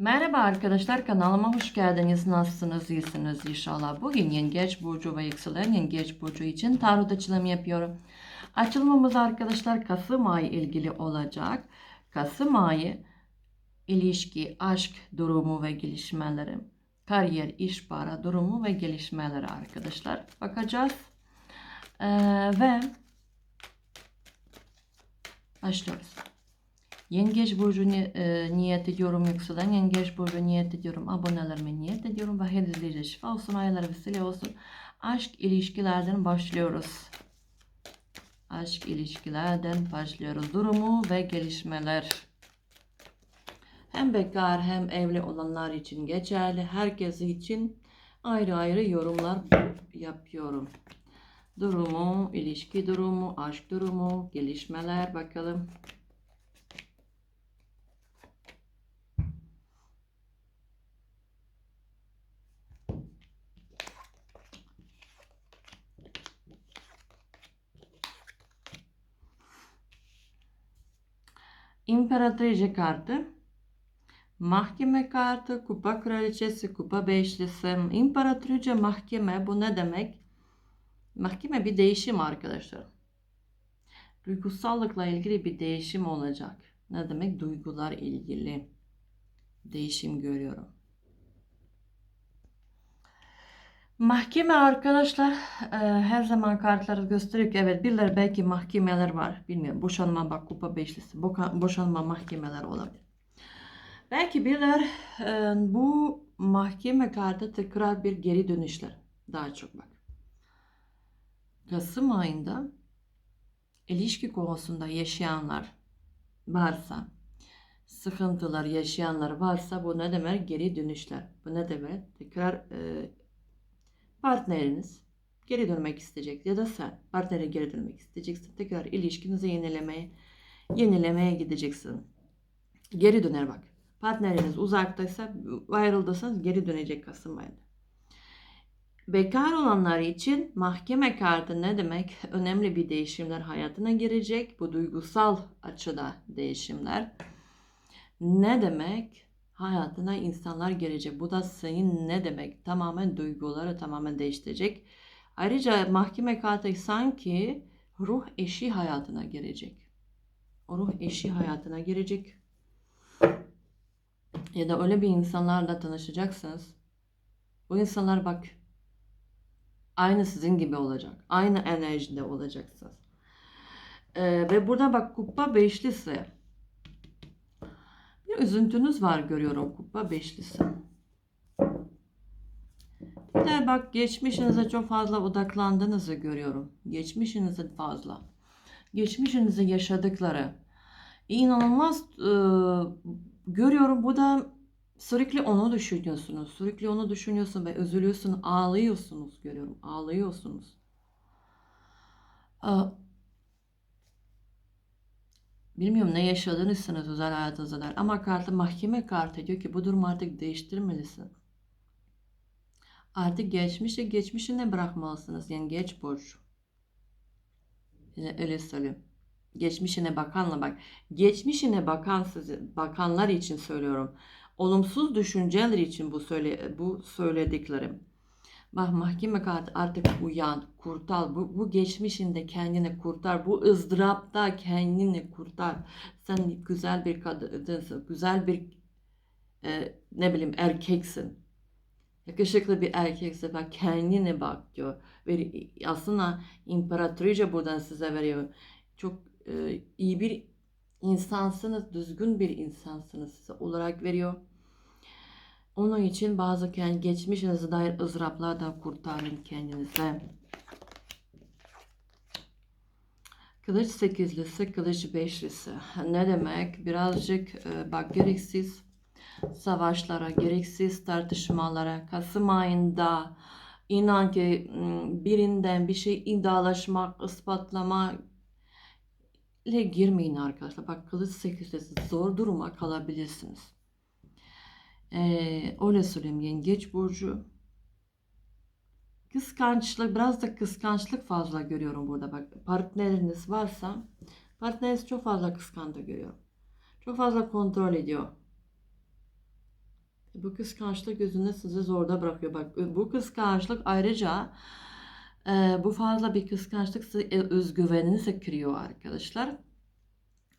Merhaba arkadaşlar kanalıma hoş geldiniz. Nasılsınız? İyisiniz inşallah. Bugün Yengeç Burcu ve yükselen Yengeç Burcu için tarot açılımı yapıyorum. Açılımımız arkadaşlar Kasım ayı ilgili olacak. Kasım ayı ilişki, aşk durumu ve gelişmeleri, kariyer, iş, para durumu ve gelişmeleri arkadaşlar. Bakacağız. Ee, ve başlıyoruz. Yengeç burcu ni- e, niyet ediyorum yükselen. Yengeç burcu niyet ediyorum. Abonelerime niyet ediyorum. Ve izleyici şifa olsun. Aylar vesile olsun. Aşk ilişkilerden başlıyoruz. Aşk ilişkilerden başlıyoruz. Durumu ve gelişmeler. Hem bekar hem evli olanlar için geçerli. Herkes için ayrı ayrı yorumlar yapıyorum. Durumu, ilişki durumu, aşk durumu, gelişmeler bakalım. İmparatrice kartı, mahkeme kartı, kupa kraliçesi, kupa beşlisi, imparatrice mahkeme bu ne demek? Mahkeme bir değişim arkadaşlar. Duygusallıkla ilgili bir değişim olacak. Ne demek? Duygular ilgili değişim görüyorum. Mahkeme arkadaşlar e, her zaman kartları gösteriyor ki evet birileri belki mahkemeler var. Bilmiyorum boşanma bak kupa beşlisi boka- boşanma mahkemeler olabilir. Belki biriler e, bu mahkeme kartı tekrar bir geri dönüşler. Daha çok bak. Kasım ayında ilişki konusunda yaşayanlar varsa sıkıntılar yaşayanlar varsa bu ne demek? Geri dönüşler. Bu ne demek? Tekrar e, partneriniz geri dönmek isteyecek ya da sen partnere geri dönmek isteyeceksin. Tekrar ilişkinizi yenilemeye yenilemeye gideceksin. Geri döner bak. Partneriniz uzaktaysa ayrıldıysanız geri dönecek Kasım ayında. Bekar olanlar için mahkeme kartı ne demek? Önemli bir değişimler hayatına girecek. Bu duygusal açıda değişimler. Ne demek? Hayatına insanlar gelecek. Bu da senin ne demek? Tamamen duyguları tamamen değiştirecek. Ayrıca mahkeme kartı sanki ruh eşi hayatına girecek. O ruh eşi hayatına girecek. Ya da öyle bir insanlarla tanışacaksınız. Bu insanlar bak aynı sizin gibi olacak. Aynı enerjide olacaksınız. Ee, ve burada bak kupa beşlisi. Üzüntünüz var görüyorum kupa beşlisi. Bir bak geçmişinize çok fazla odaklandığınızı görüyorum. Geçmişinize fazla. Geçmişinize yaşadıkları. İnanılmaz e, görüyorum. Bu da sürekli onu düşünüyorsunuz. Sürekli onu düşünüyorsun ve üzülüyorsun, ağlıyorsunuz görüyorum. Ağlıyorsunuz. Aa, Bilmiyorum ne yaşadığınızsınız özel hayatınızda. Ama kartı mahkeme kartı diyor ki bu durumu artık değiştirmelisin. Artık geçmişi geçmişine bırakmalısınız. Yani geç borç. Yani öyle söyleyeyim. Geçmişine bakanla bak. Geçmişine bakan sizi, bakanlar için söylüyorum. Olumsuz düşünceler için bu söyle bu söylediklerim. Bak mahkeme kartı artık uyan, kurtar. Bu, bu geçmişinde kendini kurtar. Bu ızdırapta kendini kurtar. Sen güzel bir kadınsın. Güzel bir e, ne bileyim erkeksin. Yakışıklı bir erkekse bak kendine bak diyor. Ve aslında imparatoriçe buradan size veriyor. Çok e, iyi bir insansınız, düzgün bir insansınız size olarak veriyor. Onun için bazı kendi geçmişinize dair ızdıraplardan kurtarın kendinize. Kılıç sekizlisi, kılıç beşlisi. Ne demek? Birazcık e, bak gereksiz savaşlara, gereksiz tartışmalara, Kasım ayında inan ki birinden bir şey iddialaşmak, ispatlama ile girmeyin arkadaşlar. Bak kılıç sekizlisi zor duruma kalabilirsiniz. Ee, söyleyeyim yengeç burcu. Kıskançlık, biraz da kıskançlık fazla görüyorum burada. Bak partneriniz varsa partneriniz çok fazla kıskandı görüyorum. Çok fazla kontrol ediyor. Bu kıskançlık yüzünden sizi zorda bırakıyor. Bak bu kıskançlık ayrıca e, bu fazla bir kıskançlık size e, özgüveninizi kırıyor arkadaşlar.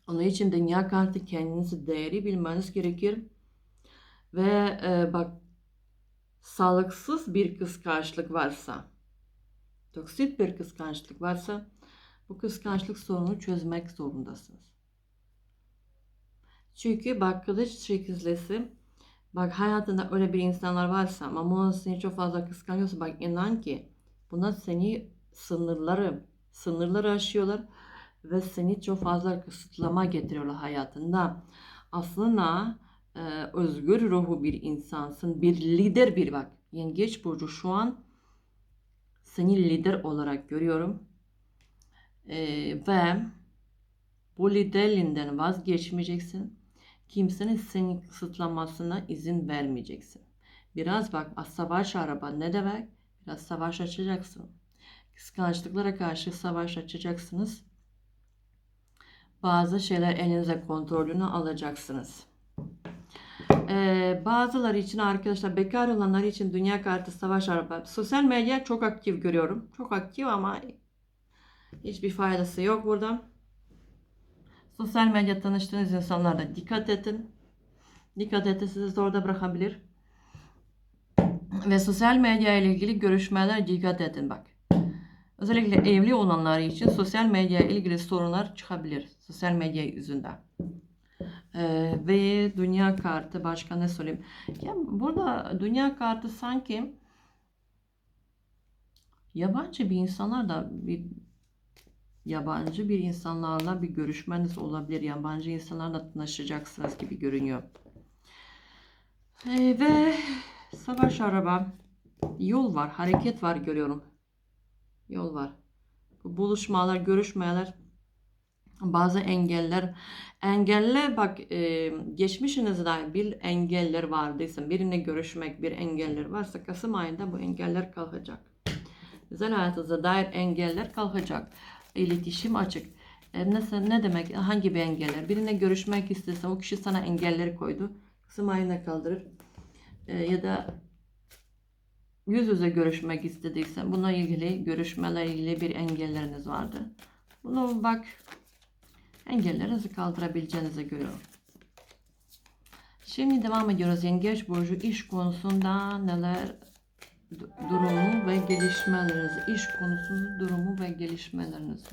Onun için dünya kartı kendinizi değeri bilmeniz gerekir. Ve e, bak sağlıksız bir kıskançlık varsa, toksit bir kıskançlık varsa bu kıskançlık sorunu çözmek zorundasınız. Çünkü bak kılıç sekizlisi bak hayatında öyle bir insanlar varsa ama bunu seni çok fazla kıskanıyorsa bak inan ki buna seni sınırları sınırları aşıyorlar ve seni çok fazla kısıtlama getiriyorlar hayatında. Aslında e, özgür ruhu bir insansın, bir lider bir bak. Yengeç burcu şu an seni lider olarak görüyorum. E, ve bu liderliğinden vazgeçmeyeceksin. Kimsenin seni kısıtlamasına izin vermeyeceksin. Biraz bak savaş araba ne demek? Biraz savaş açacaksın. Kıskançlıklara karşı savaş açacaksınız. Bazı şeyler elinize kontrolünü alacaksınız. Ee, bazıları için arkadaşlar bekar olanlar için dünya kartı savaş araba. Sosyal medya çok aktif görüyorum. Çok aktif ama hiçbir faydası yok burada. Sosyal medya tanıştığınız insanlara dikkat edin. Dikkat edin sizi zorda bırakabilir. Ve sosyal medya ile ilgili görüşmeler dikkat edin bak. Özellikle evli olanlar için sosyal medya ile ilgili sorunlar çıkabilir. Sosyal medya yüzünden. Ee, ve dünya kartı başka ne söyleyeyim? Ya burada dünya kartı sanki yabancı bir insanlar da bir yabancı bir insanlarla bir görüşmeniz olabilir. Yabancı insanlarla tanışacaksınız gibi görünüyor. Ee, ve savaş araba yol var, hareket var görüyorum. Yol var. Bu buluşmalar, görüşmeler bazı engeller engelle bak e, geçmişinizde bir engeller vardıysa birine görüşmek bir engeller varsa Kasım ayında bu engeller kalkacak. Özel hayatınıza dair engeller kalkacak. İletişim açık. E, nasıl, ne demek? Hangi bir engeller? Birine görüşmek istese o kişi sana engelleri koydu. Kasım ayında kaldırır. E, ya da yüz yüze görüşmek istediysen buna ilgili görüşmeler ilgili bir engelleriniz vardı. Bunu bak engellerinizi kaldırabileceğinize göre. Şimdi devam ediyoruz. Yengeç Burcu iş konusunda neler durumu ve gelişmelerinizi, iş konusunda durumu ve gelişmelerinizi.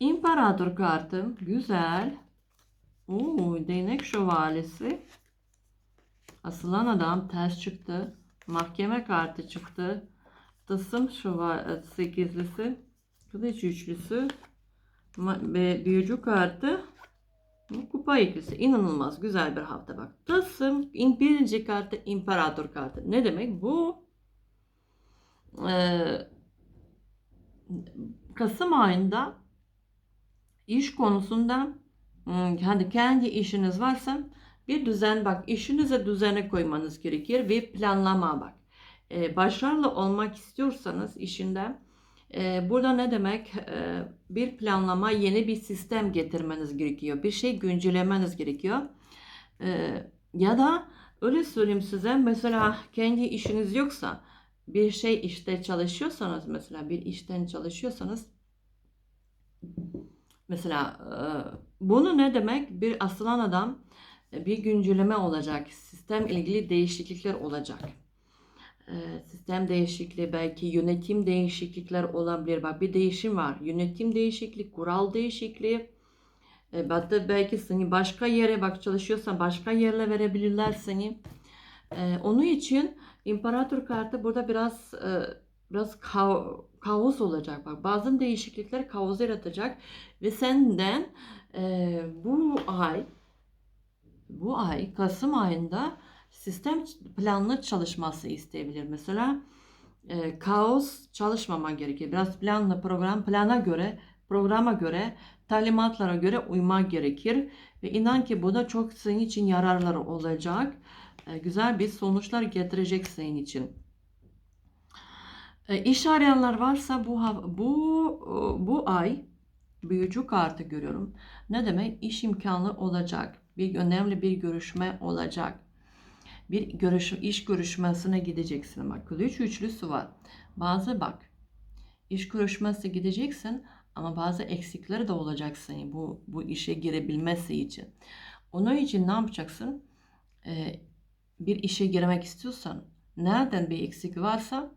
İmparator kartı güzel. Oo, değnek şövalyesi. Asılan adam ters çıktı. Mahkeme kartı çıktı. Tılsım şövalyesi sekizlisi. Kılıç üçlüsü. Ve büyücü kartı. Kupa ikilisi. İnanılmaz güzel bir hafta bak. Tılsım birinci kartı imparator kartı. Ne demek? Bu e, Kasım ayında iş konusunda hadi kendi işiniz varsa bir düzen bak işinize düzene koymanız gerekir ve planlama bak. Ee, başarılı olmak istiyorsanız işinde e, burada ne demek e, bir planlama yeni bir sistem getirmeniz gerekiyor. Bir şey güncellemeniz gerekiyor. E, ya da öyle söyleyeyim size mesela kendi işiniz yoksa bir şey işte çalışıyorsanız mesela bir işten çalışıyorsanız Mesela bunu ne demek? Bir asılan adam bir güncelleme olacak. Sistem ilgili değişiklikler olacak. Sistem değişikliği belki yönetim değişiklikler olabilir. Bak bir değişim var. Yönetim değişikliği, kural değişikliği. Hatta belki seni başka yere bak çalışıyorsan başka yerle verebilirler seni. Onun için imparator kartı burada biraz biraz kaos olacak. Bak bazı değişiklikler kaos yaratacak ve senden e, bu ay bu ay Kasım ayında sistem planlı çalışması isteyebilir. Mesela e, kaos çalışmama gerekir. Biraz planlı program plana göre programa göre talimatlara göre uymak gerekir. Ve inan ki bu da çok senin için yararları olacak. E, güzel bir sonuçlar getirecek senin için. E, iş arayanlar varsa bu bu e, bu ay büyücü kartı görüyorum. Ne demek? İş imkanı olacak. Bir önemli bir görüşme olacak. Bir görüş, iş görüşmesine gideceksin. Bak kılıç üçlüsü var. Bazı bak iş görüşmesi gideceksin ama bazı eksikleri de olacak senin bu, bu işe girebilmesi için. Onun için ne yapacaksın? Ee, bir işe girmek istiyorsan nereden bir eksik varsa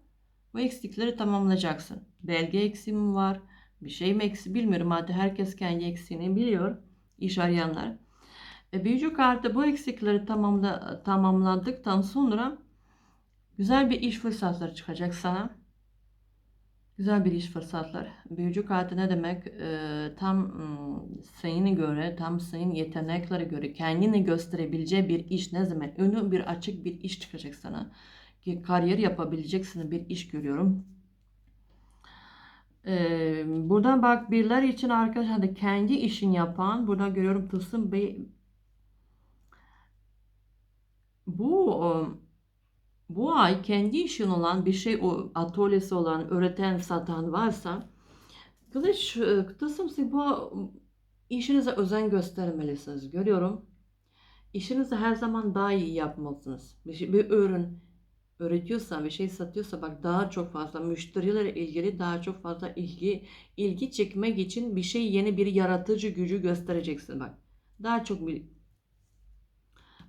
bu eksikleri tamamlayacaksın. Belge eksiği mi var? Bir şey mi eksik bilmiyorum. Hadi herkes kendi eksiğini biliyor. İş arayanlar. E, büyücü kartı bu eksikleri tamamla, tamamladıktan sonra güzel bir iş fırsatları çıkacak sana. Güzel bir iş fırsatları. Büyücü kartı ne demek? E, tam ım, senin göre, tam senin yeteneklere göre kendini gösterebileceği bir iş ne zaman? Önü bir açık bir iş çıkacak sana. Kariyer yapabileceksin bir iş görüyorum. Ee, buradan bak birler için arkadaşlar da kendi işini yapan burada görüyorum tılsım bey bu bu ay kendi işin olan bir şey o atölyesi olan öğreten satan varsa kılıç e, tılsım bu işinize özen göstermelisiniz görüyorum. İşinizi her zaman daha iyi yapmalısınız. Bir, şey, bir ürün öğretiyorsa bir şey satıyorsa bak daha çok fazla müşterilere ilgili daha çok fazla ilgi ilgi çekmek için bir şey yeni bir yaratıcı gücü göstereceksin bak. Daha çok bir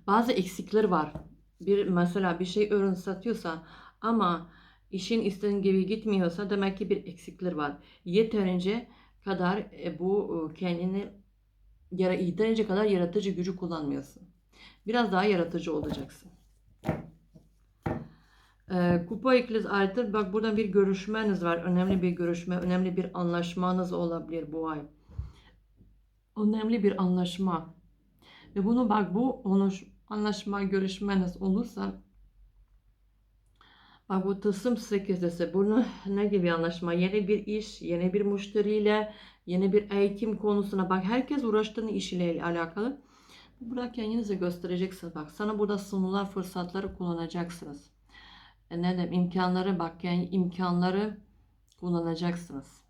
bazı eksikler var. Bir mesela bir şey ürün satıyorsa ama işin istediğin gibi gitmiyorsa demek ki bir eksikler var. Yeterince kadar e, bu e, kendini yeterince kadar yaratıcı gücü kullanmıyorsun. Biraz daha yaratıcı olacaksın. Ee, Kupa ikiliz artır. Bak burada bir görüşmeniz var. Önemli bir görüşme, önemli bir anlaşmanız olabilir bu ay. Önemli bir anlaşma. Ve bunu bak bu onu anlaşma görüşmeniz olursa bak bu Tılsım 8'desi bunu ne gibi anlaşma? Yeni bir iş, yeni bir müşteriyle, yeni bir eğitim konusuna bak herkes uğraştığın işiyle alakalı. Burada kendinize göstereceksiniz. Bak sana burada sunulan fırsatları kullanacaksınız. E ne demek imkanları bak yani imkanları kullanacaksınız.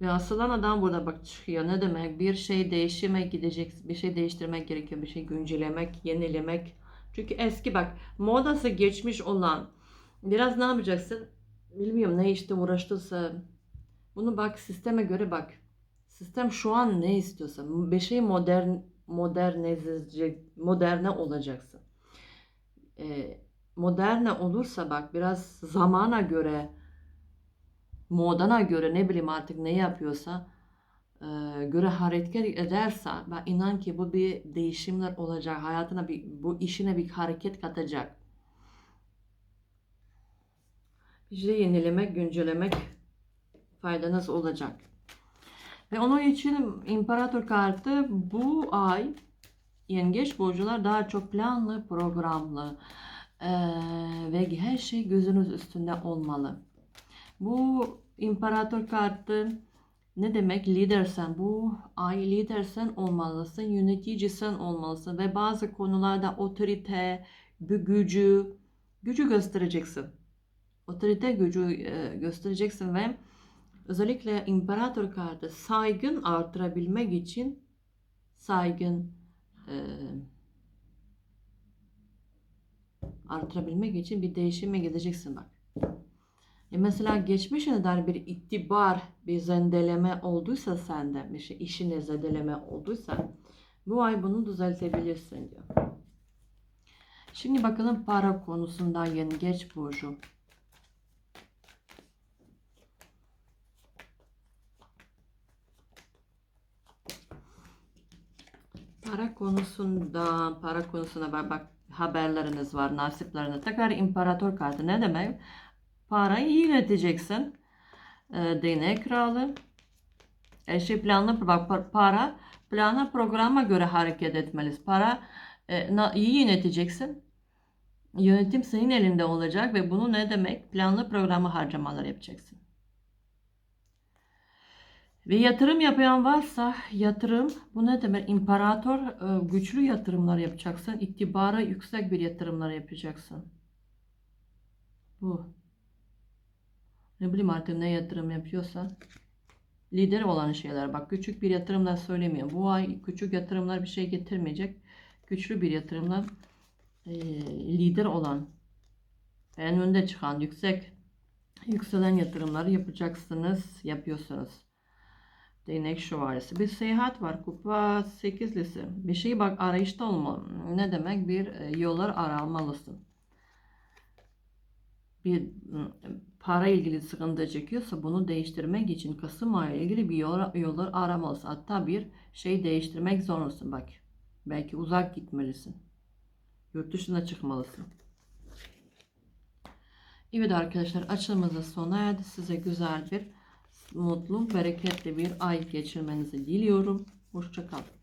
Ve asılan adam burada bak çıkıyor. Ne demek? Bir şey değiştirmek gidecek. Bir şey değiştirmek gerekiyor. Bir şey güncellemek, yenilemek. Çünkü eski bak modası geçmiş olan biraz ne yapacaksın? Bilmiyorum ne işte uğraştıysa. Bunu bak sisteme göre bak. Sistem şu an ne istiyorsa bir şey modern modernize moderne olacaksın. Ee, moderne olursa bak biraz zamana göre modana göre ne bileyim artık ne yapıyorsa e, göre hareket ederse ben inan ki bu bir değişimler olacak hayatına bir bu işine bir hareket katacak. Bir şey yenilemek, güncellemek faydanız olacak. Ve onun için imparator kartı bu ay yengeç burcular daha çok planlı, programlı ee, ve her şey gözünüz üstünde olmalı. Bu imparator kartı ne demek? Lidersen bu ay lidersen olmalısın, yöneticisen olmalısın ve bazı konularda otorite, gücü, gücü göstereceksin. Otorite gücü göstereceksin ve özellikle imparator kartı saygın artırabilmek için saygın e, artırabilmek için bir değişime gideceksin bak. E mesela geçmişine dair bir itibar, bir zendeleme olduysa sende, bir şey işine zedeleme olduysa bu ay bunu düzeltebilirsin diyor. Şimdi bakalım para konusunda yengeç burcu. Para konusunda, para konusunda bak, bak haberleriniz var, nasipleriniz. Tekrar imparator kartı ne demek? Parayı iyi yöneteceksin. E, değnek kralı. E, şey planlı bak para plana programa göre hareket etmeliyiz. Para e, na, iyi yöneteceksin. Yönetim senin elinde olacak ve bunu ne demek? Planlı programı harcamalar yapacaksın. Ve yatırım yapan varsa yatırım bu ne demek? İmparator e, güçlü yatırımlar yapacaksın. İtibara yüksek bir yatırımlar yapacaksın. Bu. Ne bileyim artık ne yatırım yapıyorsan. Lider olan şeyler. Bak küçük bir yatırımlar söylemiyorum. Bu ay küçük yatırımlar bir şey getirmeyecek. Güçlü bir yatırımlar e, lider olan en önde çıkan yüksek yükselen yatırımları yapacaksınız, yapıyorsunuz. Değnek şövalyesi. Bir seyahat var. Kupa 8'lisi. Bir şey bak arayışta olmalı. Ne demek? Bir e, yollar aramalısın. Bir para ilgili sıkıntı çekiyorsa bunu değiştirmek için Kasım ayı ilgili bir yol, yollar aramalısın. Hatta bir şey değiştirmek zorundasın bak. Belki uzak gitmelisin. Yurt dışına çıkmalısın. Evet arkadaşlar açılımızın sona erdi. Size güzel bir mutlu, bereketli bir ay geçirmenizi diliyorum. Hoşçakalın.